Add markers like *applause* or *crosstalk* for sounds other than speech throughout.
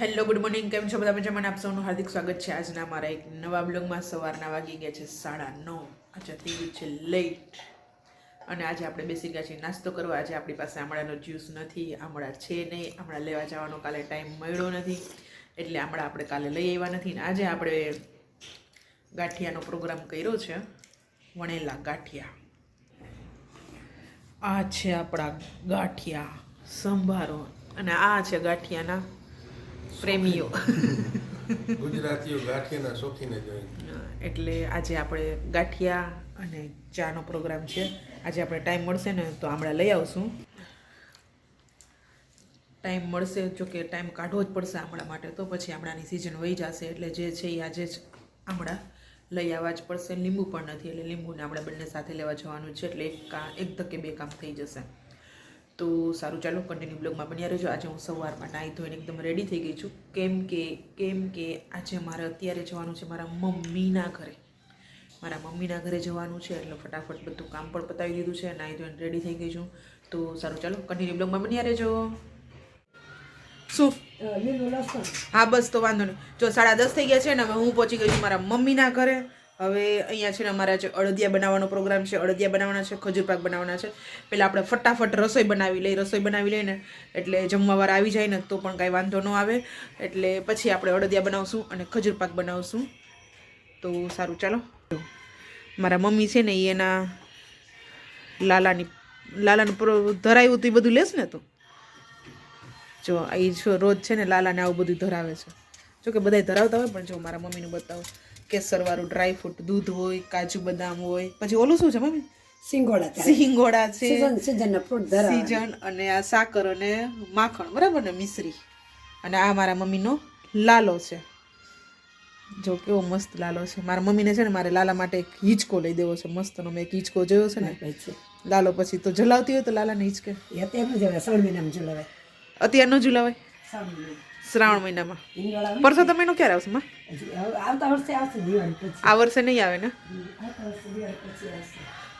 Hello good morning કેમ છો બધા મજામાં? આપ સૌનું હાર્દિક સ્વાગત છે આજના મારા એક નવા બ્લોગમાં સવારના વાગી ગયા છે સાડા નવ. આજે થઈ ગયું છે લેટ અને આજે આપણે બેસી ગયા છીએ નાસ્તો કરવા. આજે આપણી પાસે આમળાનો જ્યુસ નથી, આમળા છે નહીં. આમળા લેવા જવાનો કાલે ટાઈમ મળ્યો નથી. એટલે આમળા આપણે કાલે લઈ આવ્યા નથી. ને આજે આપણે ગાંઠિયાનો પ્રોગ્રામ કર્યો છે, વણેલા ગાંઠિયા. આ છે આપણા ગાંઠિયા સંભારો. અને આ છે ગાંઠિયાના પ્રેમીઓ. *laughs* ગુજરાતીઓ ગાંઠિયાના શોખીને જોઈ એટલે આજે આપણે ગાંઠિયા અને ચાનો પ્રોગ્રામ છે. આજે આપણે ટાઈમ મળશે ને તો હમણાં લઈ આવશું. ટાઈમ મળશે જો કે ટાઈમ કાઢવો જ પડશે આમળા માટે. તો પછી આમળાની સિઝન વહી જશે એટલે જે છે એ આજે જ આમળા લઈ આવવા જ પડશે. લીંબુ પણ નથી એટલે લીંબુને આપણે બંને સાથે લેવા જવાનું છે. એટલે એક એક ધકે બે કામ થઈ જશે. તો સારું ચાલો કન્ટિન્યુ બ્લોગમાં બન્યા રહેજો. આજે હું સવારમાં નાહી ધોઈને એકદમ રેડી થઈ ગઈ છું. કેમ કે કેમ કે આજે મારે અત્યારે જવાનું છે મારા મમ્મીના ઘરે. મારા મમ્મીના ઘરે જવાનું છે એટલે ફટાફટ બધું કામ પણ પતાવી દીધું છે. નાહી ધોઈને રેડી થઈ ગઈ છું. તો સારું ચાલો કન્ટિન્યુ બ્લોગમાં બન્યા રહેજો. શું? હા બસ તો વાંધો નહીં. જો સાડા દસ થઈ ગયા છે ને હવે હું પહોંચી ગઈ છું મારા મમ્મીના ઘરે. હવે અહીંયા છે ને અમારા જે અડદિયા બનાવવાનો પ્રોગ્રામ છે, અડદિયા બનાવવાના છે, ખજૂર પાક બનાવવાના છે. પહેલાં આપણે ફટાફટ રસોઈ બનાવી લઈ રસોઈ બનાવી લઈને એટલે જમવાવાર આવી જાય ને, તો પણ કાંઈ વાંધો ન આવે. એટલે પછી આપણે અડદિયા બનાવશું અને ખજૂર પાક બનાવશું. તો સારું, ચાલો. મારા મમ્મી છે ને એ એના લાલાની, લાલાનું ધરાવ્યું હતું એ બધું લેશ ને તું? જો એ રોજ છે ને લાલાને આવું બધું ધરાવે છે. જો કે બધાય ધરાવતા હોય પણ જો મારા મમ્મીનું બતાવો કેસરવાળું ડ્રાય ફ્રૂટ દૂધ હોય કાજુ બદામ હોય પછી ઓલું શું છે મમ્મી? સિંગોડા સિંગોડા છે. સિઝન ફ્રૂટ અને આ સાકર અને માખણ બરાબર ને? મિશ્રી. અને આ મારા મમ્મીનો લાલો છે. જો કેવો મસ્ત લાલો છે. મારા મમ્મીને છે ને મારે લાલા માટે એક હિંચકો લઈ દેવો છે. મસ્તનો મેં એક હિંચકો જોયો છે ને. લાલો પછી તો જલાવતી હોય તો લાલાને હિંચકે. એ અત્યારે જ હવે શ્રાવણ મહિનામાં ઝુલાવે અત્યાર ન ઝુલાવાય શ્રાવણ મહિના શ્રાવણ મહિનામાં. હિંગોળા પરસો મહિનો ક્યારે આવશે માં? આવતા વર્ષે આવશે દિવાળી આ વર્ષે નહીં આવે ને?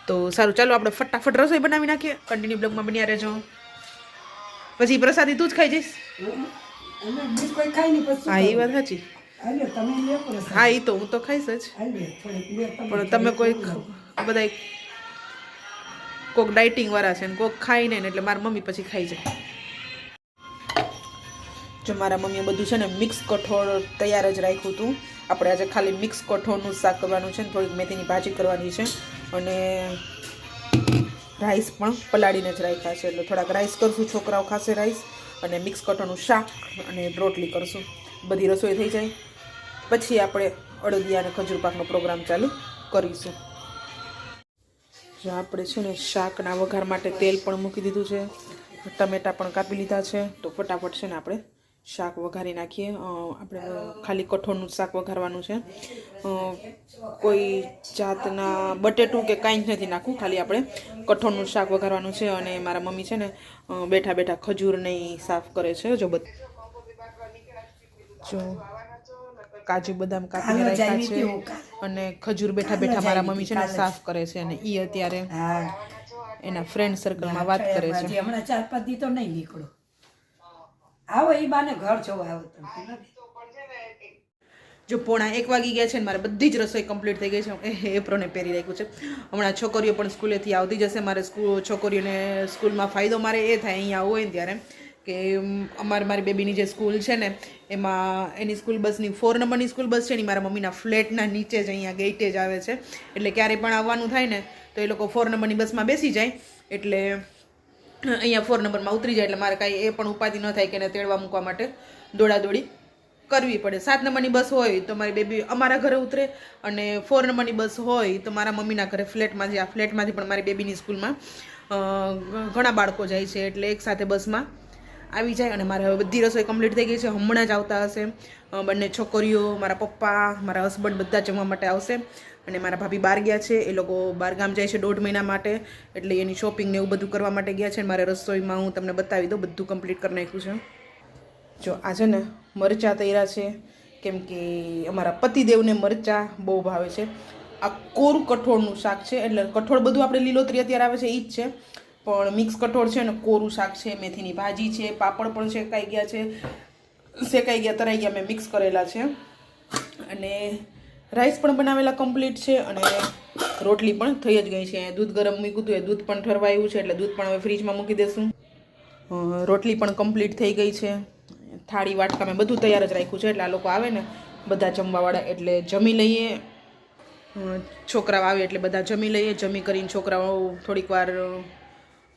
તો સારું ચાલો આપણે ફટાફટ રસોઈ બનાવી નાખીએ. કન્ટિન્યુ બ્લોગમાં બન્યા રહેજો. પછી પ્રસાદી તું જ ખાઈ જઈશ. કોઈ હા એ વાત સાચી. હા એ તો હું તો ખાઈશ જ. પણ તમે કોઈક બધા કોઈક ડાયટિંગ વાળા છે ને કોઈક ખાઈ નહીં ને એટલે મારી મમ્મી પછી ખાઈ જાય. જો મારા મમ્મીએ બધું છે ને મિક્સ કઠોળ તૈયાર જ રાખ્યું હતું. આપણે આજે ખાલી મિક્સ કઠોળનું શાક કરવાનું છે ને, થોડીક મેથીની ભાજી કરવાની છે અને રાઈસ પણ પલાળીને જ રાખ્યા છે. એટલે થોડાક રાઈસ કરશું, છોકરાઓ ખાશે રાઈસ અને મિક્સ કઠોળનું શાક અને રોટલી કરશું. બધી રસોઈ થઈ જાય. પછી આપણે અડદિયા અને ખજૂર પાકનો પ્રોગ્રામ ચાલુ કરીશું. જો આપણે છે ને શાકના વઘાર માટે તેલ પણ મૂકી દીધું છે. ટમેટાં પણ કાપી લીધા છે. તો ફટાફટ છે ને આપણે શાક વઘારી નાખીએ. આપણે ખાલી કઠોળનું શાક વઘારવાનું છે. કોઈ જાતના બટેટું કે કાંઈ જ નથી નાખવું ખાલી આપણે કઠોળનું શાક વઘારવાનું છે અને મારા મમ્મી છે ને બેઠા બેઠા ખજૂરને નહીં સાફ કરે છે જો બધ જો કાજુ બદામ કાપીને રાખ્યા છે અને ખજૂર બેઠા બેઠા મારા મમ્મી છે ને સાફ કરે છે અને એ અત્યારે એના ફ્રેન્ડ સર્કલમાં વાત કરે છે. હમણાં ચાર પાંચ દી તો નહીં નીકળો. આવો એ બાને ઘર જોવા આવો તમે જો પોણા એક વાગી ગયા છે ને મારે બધી જ રસોઈ કમ્પ્લીટ થઈ ગઈ છે. એ એપ્રોને પહેરી રાખ્યું છે. હમણાં છોકરીઓ પણ સ્કૂલેથી આવતી જશે. મારે સ્કૂલ, છોકરીઓને સ્કૂલમાં ફાયદો મારે એ થાય, અહીંયા આવું હોય ને ત્યારે. કે અમારે, મારી બેબીની જે સ્કૂલ છે ને, એમાં એની સ્કૂલ બસની ફોર નંબરની સ્કૂલ બસ છે ને મારા મમ્મીના ફ્લેટના નીચે જ અહીંયા ગેટે જ આવે છે. એટલે ક્યારેય પણ આવવાનું થાય ને, તો એ લોકો ફોર નંબરની બસમાં બેસી જાય. એટલે અહીંયા ફોર નંબરમાં ઉતરી જાય એટલે મારે કાંઈ એ પણ ઉપાધિ ન થાય કે એને તેડવા મૂકવા માટે દોડાદોડી કરવી પડે. સાત નંબરની બસ હોય તો મારી બેબી અમારા ઘરે ઉતરે અને ફોર નંબરની બસ હોય તો મારા મમ્મીના ઘરે ફ્લેટમાં જે આ ફ્લેટમાંથી પણ મારી બેબીની સ્કૂલમાં ઘણા બાળકો જાય છે એટલે એકસાથે બસમાં આવી જાય અને મારે હવે બધી રસોઈ કમ્પ્લીટ થઈ ગઈ છે. હમણાં જ આવતા હશે. બંને છોકરીઓ, મારા પપ્પા, મારા હસબન્ડ બધા જમવા માટે આવશે. અને મારા ભાભી બહાર ગયા છે. એ લોકો ગામ જાય છે દોઢ મહિના માટે. એટલે એની શોપિંગ ને એવું બધું કરવા માટે ગયા છે. મારે રસોઈમાં હું તમને બતાવી દઉં. બધું કમ્પ્લીટ કરી નાખ્યું છે. જો, આ છે ને મરચાં તૈયાર છે. કેમ કે અમારા પતિદેવને મરચાં બહુ ભાવે છે. આ કોરું કઠોળનું શાક છે. એટલે કઠોળ બધું આપણે લીલોતરી અત્યારે આવે છે એ જ છે. પણ મિક્સ કઠોળ છે ને કોરું શાક છે, મેથીની ભાજી છે, પાપડ પણ શેકાઈ ગયા છે. શેકાઈ ગયા, તરાઈ ગયા, મેં મિક્સ કરેલા છે. અને રાઈસ પણ બનાવેલા કમ્પ્લીટ છે અને રોટલી પણ થઈ જ ગઈ છે. દૂધ ગરમ મૂક્યું હતું એ દૂધ પણ ઠરવાયું છે, એટલે દૂધ પણ હવે ફ્રીજમાં મૂકી દેશું. રોટલી પણ કમ્પ્લીટ થઈ ગઈ છે. થાળી, વાટકા મેં બધું તૈયાર જ રાખ્યું છે, એટલે આ લોકો આવે ને, બધા જમવાવાળા, એટલે જમી લઈએ. છોકરાઓ આવે એટલે બધા જમી લઈએ. જમી કરીને છોકરાઓ થોડીક વાર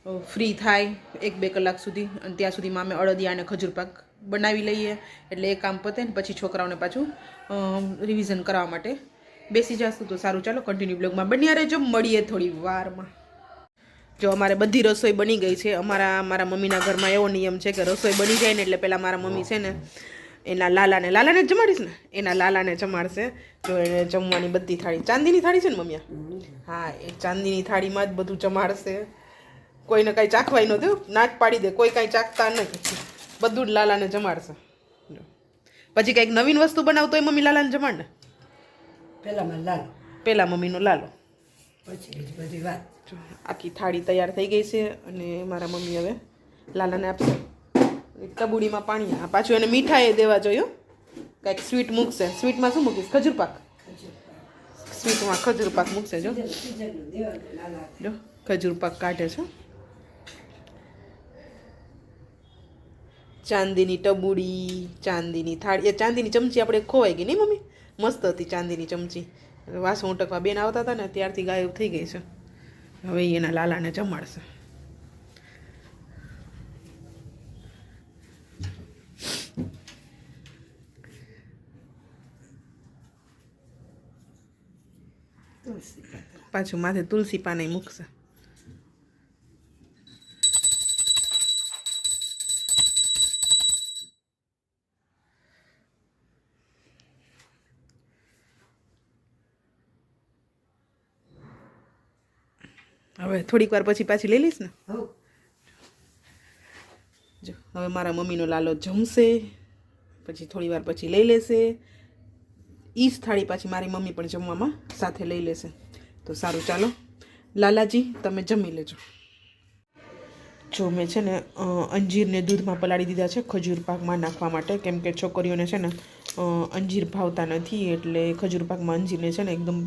ફ્રી થાય એક બે કલાક સુધી. અને ત્યાં સુધીમાં અમે અડદિયા અને ખજૂર પાક બનાવી લઈએ. એટલે એ કામ પતે ને પછી છોકરાઓને પાછું રિવિઝન કરાવવા માટે બેસી જશું. તો સારું, ચાલો કન્ટિન્યુ બ્લોગમાં બન્યા રહેજો. મળીએ થોડી વારમાં. જો અમારે બધી રસોઈ બની ગઈ છે. અમારા, મારા મમ્મીના ઘરમાં એવો નિયમ છે કે રસોઈ બની જાય ને એટલે પહેલાં મારા મમ્મી છે ને, એના લાલાને લાલાને જમાડીશ ને? એના લાલાને જમાડશે. જો એને જમવાની બધી થાળી, ચાંદીની થાળી છે ને મમ્મી હા, એ ચાંદીની થાળીમાં જ બધું જમાડશે. કોઈને કાંઈ ચાખવાય ન દે નાચ પાડી દે કોઈ કાંઈ ચાખતા નહીં. બધું જ લાલાને જમાડશે. પછી કંઈક નવીન વસ્તુ બનાવતો હોય મમ્મી લાલાને જમાડ ને પેલા માં લાલો. પહેલાં મમ્મીનો લાલો. પછી બધી વાત. આખી થાળી તૈયાર થઈ ગઈ છે અને મારા મમ્મી હવે લાલાને આપશે. એક ટબુડીમાં પાણી. આ પાછું એને મીઠાઈ દેવા જોયો. કાંઈક સ્વીટ મૂકશે. સ્વીટમાં શું મૂકીશ? ખજૂર પાક. સ્વીટમાં ખજૂર પાક મૂકશે જો. જો ખજૂર પાક કાઢે છે. ચાંદીની ટબુડી ચાંદીની થાળી. એ ચાંદીની ચમચી આપણે ખોવાઈ ગઈ નહીં મમ્મી? મસ્ત હતી ચાંદીની ચમચી. વાસણ ઉટકવા બેન આવતા હતા ને ત્યારથી ગાયબ થઈ ગઈ છે. હવે એના લાલાને જમાડશે. પાછું માથે તુલસી પાને મૂકશે. હવે થોડીક વાર પછી પાછી લઈ લઈશ ને? જો હવે મારા મમ્મીનો લાલો જમશે પછી થોડી વાર પછી લઈ લેશે. એ જ થાળી પાછી મારી મમ્મી પણ જમવામાં સાથે લઈ લેશે. તો સારું ચાલો. લાલાજી તમે જમી લેજો. જો મેં છે ને અંજીરને દૂધમાં પલાળી દીધા છે ખજૂર પાકમાં નાખવા માટે. કેમ કે છોકરીઓને છે ને અંજીર ભાવતા નથી એટલે ખજૂર પાકમાં અંજીરને છે ને એકદમ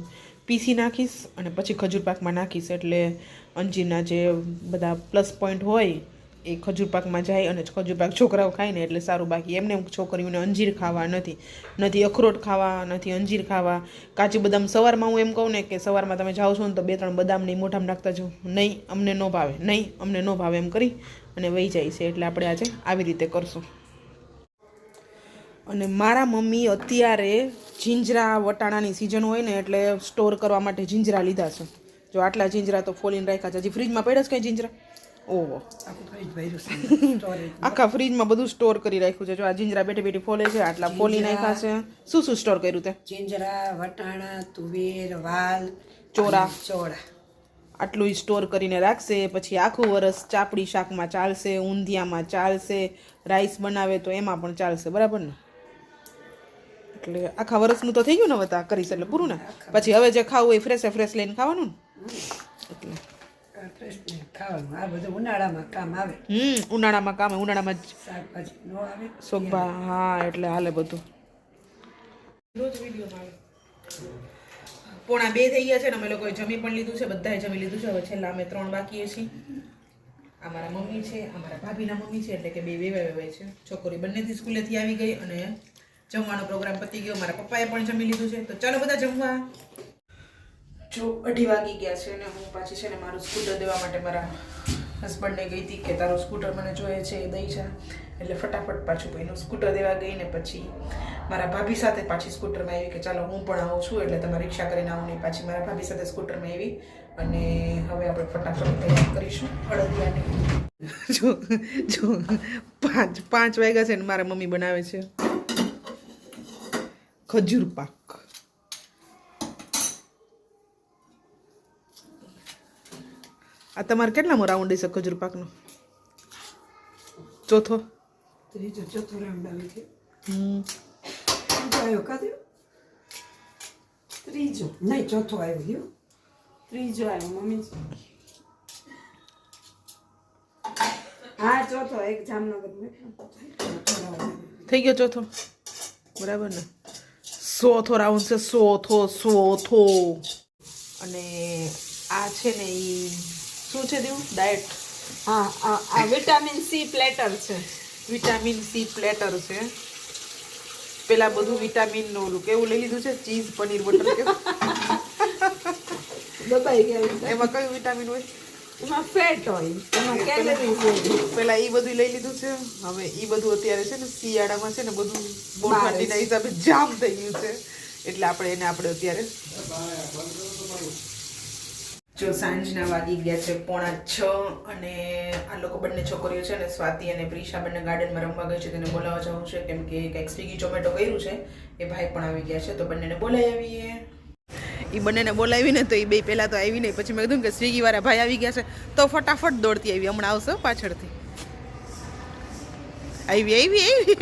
પીસી નાખીશ અને પછી ખજૂર પાકમાં નાખીશ એટલે અંજીરના જે બધા પ્લસ પોઈન્ટ હોય એ ખજૂર પાકમાં જાય અને ખજૂર પાક છોકરાઓ ખાય ને એટલે સારું. બાકી એમને છોકરીઓને અંજીર ખાવા નથી. નથી અખરોટ ખાવા, નથી અંજીર ખાવા. કાચું બદામ સવારમાં હું એમ કહું ને કે સવારમાં તમે જાઓ છો ને તો બે ત્રણ બદામ નહીં મોઢામાં નાખતા જાઓ. નહીં, અમને ન ભાવે. નહીં, અમને ન ભાવે એમ કરી અને વહી જાય છે. એટલે આપણે આજે આવી રીતે કરશું. અને મારા મમ્મી અત્યારે જીંજરા વટાણાની સિઝન હોય ને એટલે સ્ટોર કરવા માટે જીંજરા લીધા છે. જો આટલા જીંજરા તો ફોલીને રાખ્યા છે. હજી ફ્રીજમાં પડ્યા છે કંઈ જીંજરા? ઓહો. આખું ફ્રીજમાં *laughs* બધું સ્ટોર કરી રાખ્યું છે. જો આ જીંજરા બેઠી બેઠી ફોલે છે આટલા ફોલી નાખ્યા છે. શું શું સ્ટોર કર્યું તે? જીંજરા વટાણા તુવેર વાલ ચોરા. ચોરા ચોળા. આટલું સ્ટોર કરીને રાખશે પછી આખું વરસ ચાપડી શાકમાં ચાલશે ઊંધિયામાં ચાલશે રાઈસ બનાવે તો એમાં પણ ચાલશે. બરાબર ને? એટલે આખા વરસનું તો થઈ ગયું ને હવે તો કરીશ એટલે પૂરું ને. પછી હવે જે ખાવું હોય ફ્રેશે ફ્રેશ લઈને ખાવાનું ને. એટલે. ખાવાનું. આ બધું ઉનાળામાં કામ આવે. હમ ઉનાળામાં કામ ઉનાળામાં જ. શાકભાજી ન આવે. સોગબા હા એટલે હાલે બધું. પોણા બે થઈ ગયા છે ને અમે લોકોએ જમી પણ લીધું છે બધાએ જમી લીધું છે. હવે છેલ્લા અમે ત્રણ બાકી છીએ. અમારા મમ્મી છે અમારા મારા ભાભીના મમ્મી છે એટલે કે બે વેવાય વેવાય છે. છોકરી બંનેથી સ્કૂલેથી આવી ગઈ અને જમવાનો પ્રોગ્રામ પતી ગયો. મારા પપ્પાએ પણ જમી લીધું છે. તો ચાલો બધા જમવા. જો અઢી વાગી ગયા છે અને હું પાછી છે ને મારું સ્કૂટર દેવા માટે મારા હસબન્ડને ગઈ હતી કે તારું સ્કૂટર મને જોઈએ છે એ દઈ જા. એટલે ફટાફટ પાછું ભાઈનું સ્કૂટર દેવા ગઈ ને પછી મારા ભાભી સાથે પાછી સ્કૂટરમાં આવી કે ચાલો હું પણ આવું છું એટલે તમે રિક્ષા કરીને આવું નહીં પાછી મારા ભાભી સાથે સ્કૂટરમાં આવી. અને હવે આપણે ફટાફટ તૈયાર કરીશું અડદિયાને જો જો પાંચ પાંચ વાગ્યા છે ને મારા મમ્મી બનાવે છે. ખજૂર પાક. આ તમારે કેટલામો રાઉન્ડ હશે ખજૂર પાકનો? ચોથો? ત્રીજો ચોથો રાઉન્ડ આવે ગયો હમ. આવ્યો કાદ્યો ત્રીજો. નહીં ચોથો આવ્યો ગયો ત્રીજો આવ્યો મમ્મી. હા ચોથો એક જામનગર થઈ ગયો ચોથો? બરાબર ને. સોથો રાઉન્ડ છે સોથો સોથો. અને આ છે ને એ શું છે દેવું? ડાયટ હા આ આ વિટામિન સી પ્લેટર છે. વિટામિન સી પ્લેટર છે. પેલા બધું વિટામિનનું ઓલું કેવું લઈ લીધું છે? ચીઝ પનીર બટર કેવું? *laughs* દબાઈ ગયા એમાં. કયું વિટામિન હોય? એમાં ફેટ હોય એમાં કેલરીઝ હોય પેલા ઈ બધું લઈ લીધું છે. હવે એ બધું અત્યારે છે ને શિયાળામાં છે ને બધું બહુ ઠંડીના હિસાબે જામ થઈ ગયું છે. એટલે આપણે એને આપણે અત્યારે જો સાંજના વાગી ગયા છે પોણા છ અને આ લોકો બંને છોકરીઓ છે ને સ્વાતિ અને પ્રિશા બંને ગાર્ડનમાં રમવા ગઈ છે તેને બોલાવવા જવું છે. કેમ કે કંઈક સ્વીગી ઝોમેટો કર્યું છે એ ભાઈ પણ આવી ગયા છે. તો બંનેને બોલાવી આવીએ. એ બંનેને બોલાવીને તો એ બે પહેલાં તો આવી નહીં પછી મેં કીધું કે સ્વિગીવાળા ભાઈ આવી ગયા છે. તો ફટાફટ દોડતી આવી, હમણાં આવશે પાછળથી. આવી આવી આવી.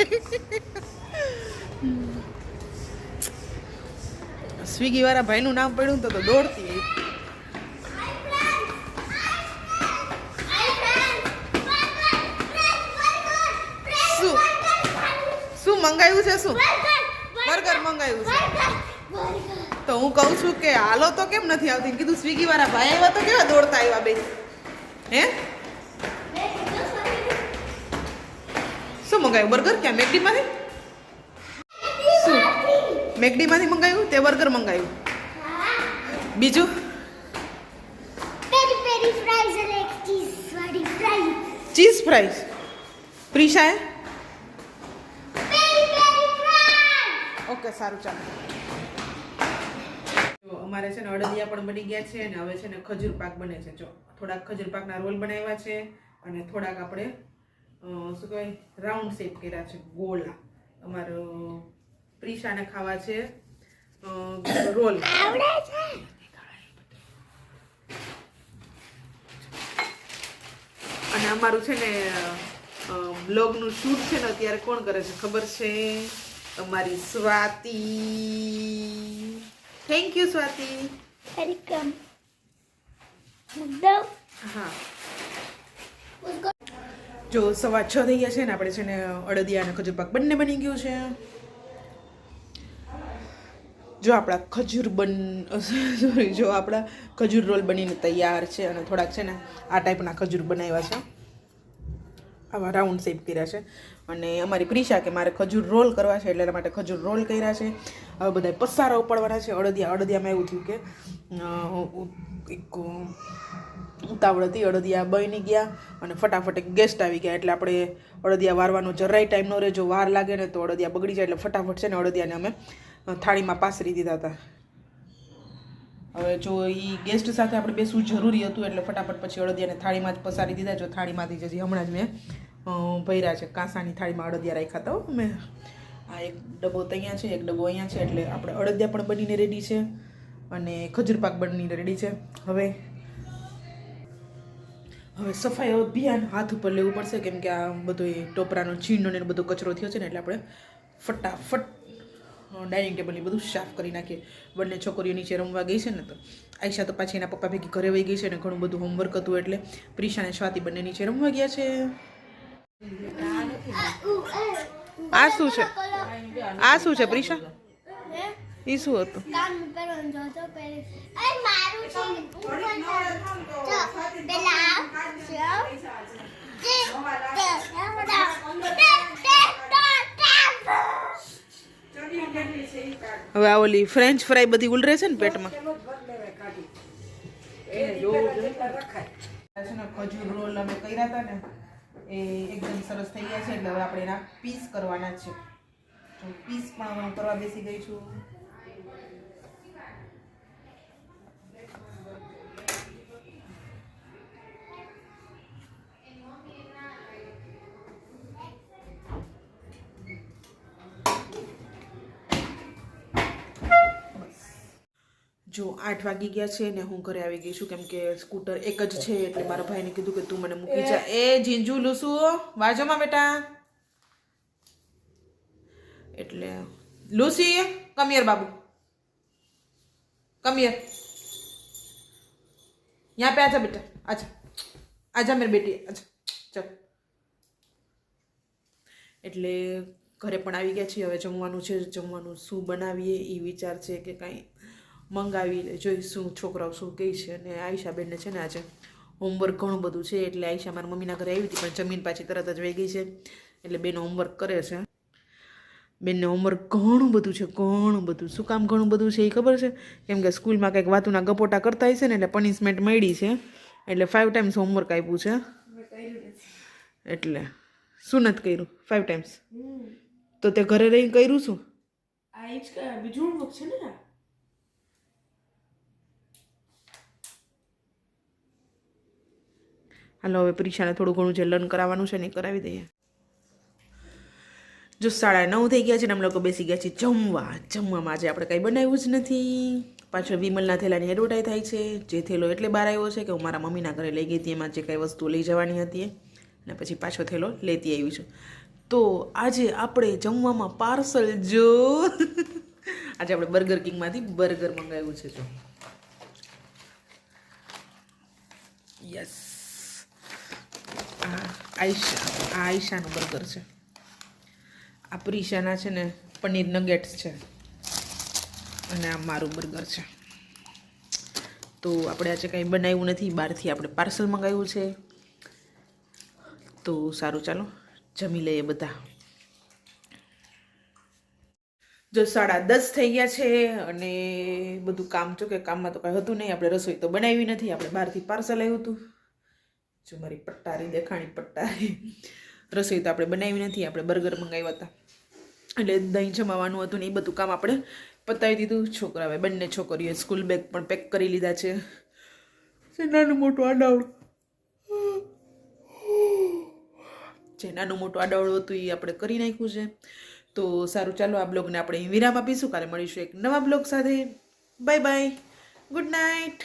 સ્વિગી વાળા ભાઈનું નામ પડ્યું તો દોડતી આવી. શું મંગાવ્યું છે શું? બર્ગર મંગાવ્યું છે. તો હું કહું છું કે હાલો તો કેમ નથી આવતી? કીધું સ્વિગી વાળા ભાઈ આવ્યા તો કેવા દોડતા આવ્યા બે? હે? શું મંગાવ્યું બર્ગર ક્યાં? મેકડીમાંથી? શું? મેકડીમાંથી મંગાવ્યું તે બર્ગર મંગાવ્યું બીજું? Cheese fries. પ્રિશા એ? પ્રિશાએ ઓકે સારું ચાલો. અમારે છે ને અડદિયા પણ બની ગયા છે અને હવે છે ને ખજૂર પાક બને છે. જો થોડાક ખજૂર પાકના રોલ બનાવ્યા છે અને થોડાક આપણે શું કહેવાય રાઉન્ડ શેપ કર્યા છે ગોળા અમારો પ્રિશાને ખાવા છે રોલ. અને અમારું છે ને બ્લોગનું શૂટ છે ને અત્યારે કોણ કરે છે ખબર છે? અમારી Swati. Thank you Swati welcome મુદ્દા હા જો સવા છ થઈ ગયા છે ને આપણે છે ને અડદિયા અને ખજૂર પાક બંને બની ગયું છે. જો આપણા ખજૂર બન *laughs* સોરી જો આપણા ખજૂર રોલ બનીને તૈયાર છે અને થોડાક છે ને આ ટાઈપના ખજૂર બનાવ્યા છે. આવા રાઉન્ડ શેપ કર્યા છે. અને અમારી પ્રિશા કે મારે ખજૂર રોલ કરવા છે, એટલે એના માટે ખજૂર રોલ કર્યા છે. હવે બધા પસારા ઉપાડવાના છે. અડદિયા, અડદિયામાં એવું થયું કે એક ઉતાવળ હતી, અડદિયા બની ગયા અને ફટાફટ ગેસ્ટ આવી ગયા. એટલે આપણે અડદિયા વારવાનો જરાય ટાઈમ ન રહે. જો વાર લાગે ને તો અડદિયા બગડી જાય. એટલે ફટાફટ છે ને અડદિયાને અમે થાળીમાં પાસરી દીધા હતા. હવે જો એ ગેસ્ટ સાથે આપણે બેસવું જરૂરી હતું એટલે ફટાફટ પછી અડદિયાને થાળીમાં જ પસારી દીધા. જો થાળીમાંથી જ હમણાં જ મેં ભર્યા છે. કાંસાની થાળીમાં અડદિયા રાખ્યા હતા મેં આ એક ડબ્બો ત્યાં છે, એક ડબ્બો અહીંયા છે, એટલે આપણે અડદિયા પણ બનીને રેડી છે અને ખજૂર પાક બનીને રેડી છે. હવે હવે સફાઈ અભિયાન હાથ ઉપર લેવું પડશે, કેમ કે આ બધો એ ટોપરાનો છીણનો ને બધો કચરો થયો છે ને, એટલે આપણે ફટાફટ ડાઇનિંગ ટેબલની બધું સાફ કરી નાખીએ બંને છોકરીઓ નીચે રમવા ગઈ છે ને તો આયશા તો પાછી એના પપ્પા ભેગી ઘરે વહી ગઈ છે ને ઘણું બધું હોમવર્ક હતું એટલે પ્રિશા અને સ્વાતિ બંને નીચે રમવા ગયા છે આ શું છે આ શું છે પ્રિશા એ શું હતું પેલી હવે આ ઓલી ફ્રેન્ચ ફ્રાય બધી ઉલરે છે ને પેટમાં? છે ને ખજૂર રોલ અમે કર્યા હતા ને એ એકદમ સરસ થઈ ગયા છે. એટલે હવે આપણે એના પીસ કરવાના છે. પીસ પણ કરવા બેસી ગઈ છું. જો આઠ વાગી ગયા છે ને હું ઘરે આવી ગઈ છું કેમ કે સ્કૂટર એક જ છે એટલે મારા ભાઈને કીધું કે તું મને મૂકી જા. એ જીંજુ લુસુ વાજોમાં બેટા. એટલે લુસી કમિયર બાબુ. કમિયર યા પે આજા બેટા. આજા. આજા મેરી બેટી. આજા. ચલ. એટલે ઘરે પણ આવી ગયા છીએ. હવે જમવાનું છે. જમવાનું શું બનાવીએ એ વિચાર છે કે કાંઈ મંગાવી લે જોઈશું છોકરાઓ શું કહે છે અને આયશાબેનને છે ને આજે હોમવર્ક ઘણું બધું છે. એટલે આયશા મારા મમ્મીના ઘરે આવી હતી પણ જમીન પાછી તરત જ વહી ગઈ છે. એટલે બેન હોમવર્ક કરે છે. બેનને હોમવર્ક ઘણું બધું છે ઘણું બધું. શું કામ ઘણું બધું છે એ ખબર છે? કેમ કે સ્કૂલમાં કંઈક વાતુના ગપોટા કરતા હશે ને એટલે પનિશમેન્ટ મળી છે. એટલે ફાઇવ ટાઈમ્સ હોમવર્ક આપ્યું છે. એટલે શું નથી કર્યું? ફાઇવ ટાઈમ્સ તો તે ઘરે રહીને કર્યું શું? બીજું હોમવર્ક છે ને. હાલો, હવે પરીક્ષાને થોડું ઘણું જે લર્ન કરાવવાનું છે ને કરાવી દઈએ. જો સાડા નવ થઈ ગયા છે ને, અમે લોકો બેસી ગયા છીએ જમવા. જમવામાં આજે આપણે કંઈ બનાવ્યું જ નથી. પાછળ વિમલના થેલાની એડવર્ટાઈઝ થાય છે. જે થેલો એટલે બહાર આવ્યો છે કે હું મારા મમ્મીના ઘરે લઈ ગઈ હતી, એમાં જે કાંઈ વસ્તુ લઈ જવાની હતી અને પછી પાછો થેલો લેતી આવી છું. તો આજે આપણે જમવામાં પાર્સલ જો *laughs* આજે આપણે બર્ગર કિંગમાંથી બર્ગર મંગાવ્યું છે જો. યસ આયશા, આ આયશાનું બર્ગર છે. આ પ્રિશાના છે ને પનીર નગેટ્સ છે. અને આ મારું બર્ગર છે. તો આપણે આજે કંઈ બનાવ્યું નથી, બહારથી આપણે પાર્સલ મંગાવ્યું છે. તો સારું, ચાલો, જમી લઈએ બધા. જો સાડા દસ થઈ ગયા છે અને બધું કામ, જો કે કામમાં તો કાંઈ હતું નહીં, આપણે રસોઈ તો બનાવી નથી, આપણે બહારથી પાર્સલ આવ્યું હતું. જો મારી પટ્ટારી દેખાણી પટ્ટારી. રસોઈ તો આપણે બનાવી નથી, આપણે બર્ગર મંગાવ્યા હતા. એટલે દહીં જમાવાનું હતું ને એ બધું કામ આપણે પતાવી દીધું. છોકરા હવે બંને છોકરીઓએ સ્કૂલ બેગ પણ પેક કરી લીધા છે. નાનું મોટું આડાવડું. જે નાનું મોટું આડાવડું હતું એ આપણે કરી નાખ્યું છે. તો સારું, ચાલો આ બ્લોગને આપણે વિરામ આપીશું. કાલે મળીશું એક નવા બ્લોગ સાથે. Bye bye good night